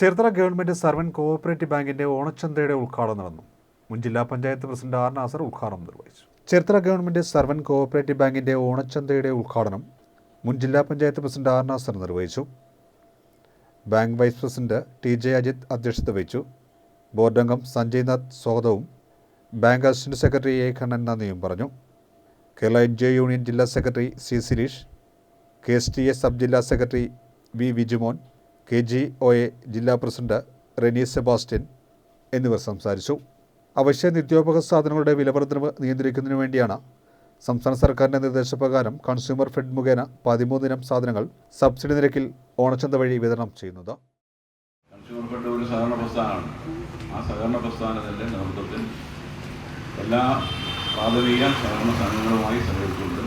Cherthala government Sarvan cooperative ബാങ്കിന്റെ ഓണച്ചന്തയുടെ ഉദ്ഘാടനം നടന്നു. മുൻ ജില്ലാ പഞ്ചായത്ത് പ്രസിഡന്റ് ആർ നാസർ ഉദ്ഘാടനം നിർവഹിച്ചു. ചേർത്തല ഗവൺമെന്റ് സർവൻ കോഓപ്പറേറ്റീവ് ബാങ്കിന്റെ ഓണച്ചന്തയുടെ ഉദ്ഘാടനം മുൻ ജില്ലാ പഞ്ചായത്ത് പ്രസിഡന്റ് ആർ നാസർ നിർവഹിച്ചു. Bank vice president T J Ajith അധ്യക്ഷത വഹിച്ചു. ബോർഡംഗം അംഗം സഞ്ജയ് നാഥ് സ്വാഗതവും bank assistant secretary A Kannan നന്ദിയും പറഞ്ഞു. Kerala N G O union ജില്ലാ secretary C Sireesh K S T A sub ജില്ലാ secretary V Vijumon K G O A ജില്ലാ പ്രസിഡന്റ് റെനി സെബാസ്റ്റ്യൻ എന്നിവർ സംസാരിച്ചു. അവശ്യ നിത്യോപക സാധനങ്ങളുടെ വിലവർദ്ധനവ് നിയന്ത്രിക്കുന്നതിനു വേണ്ടിയാണ് സംസ്ഥാന സർക്കാരിന്റെ നിർദ്ദേശപ്രകാരം കൺസ്യൂമർ ഫെഡ് മുഖേന പതിമൂന്നിനം സാധനങ്ങൾ സബ്സിഡി നിരക്കിൽ ഓണച്ചന്ത വഴി വിതരണം ചെയ്യുന്നത്. കൺസ്യൂമർ ഫെഡ് ഒരു സഹകരണ പ്രസ്ഥാനമാണ്. ആ സഹകരണ പ്രസ്ഥാനത്തിന്റെ നേതൃത്വത്തിൽ എല്ലാ പ്രാഥമിക സഹകരണ സംഘങ്ങളുമായി സഹകരിച്ചുകൊണ്ട്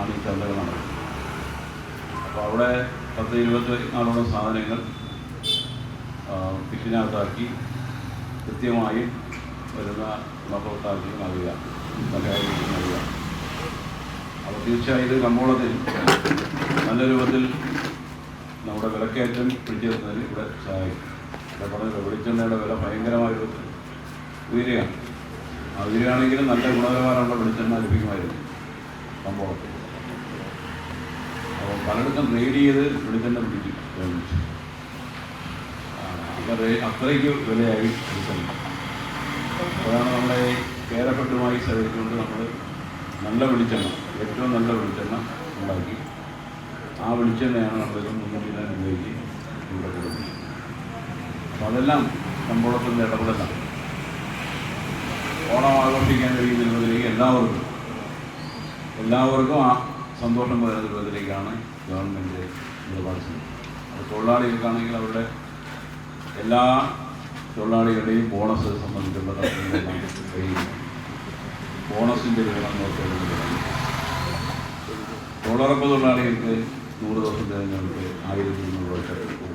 ആണ് ഈ ചന്തകൾ നടക്കുന്നത് അപ്പോൾ അവിടെ പത്ത് ഇരുപത്തി നാലോളം സാധനങ്ങൾ ആ, കിറ്റിനകത്താക്കി കൃത്യമായി വരുന്ന ഗുണഭോക്താക്കൾക്ക് നൽകുക സഹായിക്ക് നൽകുക. അപ്പോൾ തീർച്ചയായും ഇത് കമ്പോളത്തിൽ നല്ല രൂപത്തിൽ നമ്മുടെ വിലക്കയറ്റം പിടിച്ചെടുക്കുന്നതിന് ഇവിടെ സഹായിക്കും. ഇവിടെ പറഞ്ഞ വെളിച്ചെണ്ണയുടെ വില ഭയങ്കരമായ രൂപത്തിൽ ഉയരുകയാണ്. ആ ഉയരുകയാണെങ്കിലും നല്ല ഗുണനിലവാരമുള്ള വെളിച്ചെണ്ണ ലഭിക്കുമായിരുന്നു കമ്പോളത്തിൽ. പലയിടത്തും റെയ്ഡ് ചെയ്ത് വെളിച്ചെണ്ണ പിടിക്കും. അത്രയ്ക്ക് വിലയായി അതാണ് നമ്മളെ കേരപ്പെട്ടുമായി സഹകരിച്ചുകൊണ്ട് നമ്മൾ നല്ല വെളിച്ചെണ്ണ ഏറ്റവും നല്ല വെളിച്ചെണ്ണ ഉണ്ടാക്കി. ആ വെളിച്ചെണ്ണയാണ് നമ്മളിത് മുന്നോട്ട് ഉപയോഗിച്ച് ഇവിടെ കൊടുക്കുന്നത്. അപ്പോൾ അതെല്ലാം കമ്പോളത്തിന്റെ ഇടപെടലാണ്. ഓണം ആഘോഷിക്കാൻ കഴിയുന്നതിലേക്ക് എല്ലാവർക്കും എല്ലാവർക്കും ആ സന്തോഷം പകരുന്ന രൂപത്തിലേക്കാണ് ഗവൺമെന്റ് നിലപാട് ചെയ്യുന്നത്. അപ്പോൾ തൊഴിലാളികൾക്കാണെങ്കിൽ അവരുടെ എല്ലാ തൊഴിലാളികളുടെയും ബോണസ് സംബന്ധിച്ചുള്ള കഴിയുന്നു ബോണസിന്റെ വിവരം നോക്കേണ്ടത് തൊഴിലുറപ്പ് തൊഴിലാളികൾക്ക് നൂറ് ദിവസം തിരഞ്ഞെടുപ്പ് ആയിരത്തി ഇരുന്നൂറ് രൂപ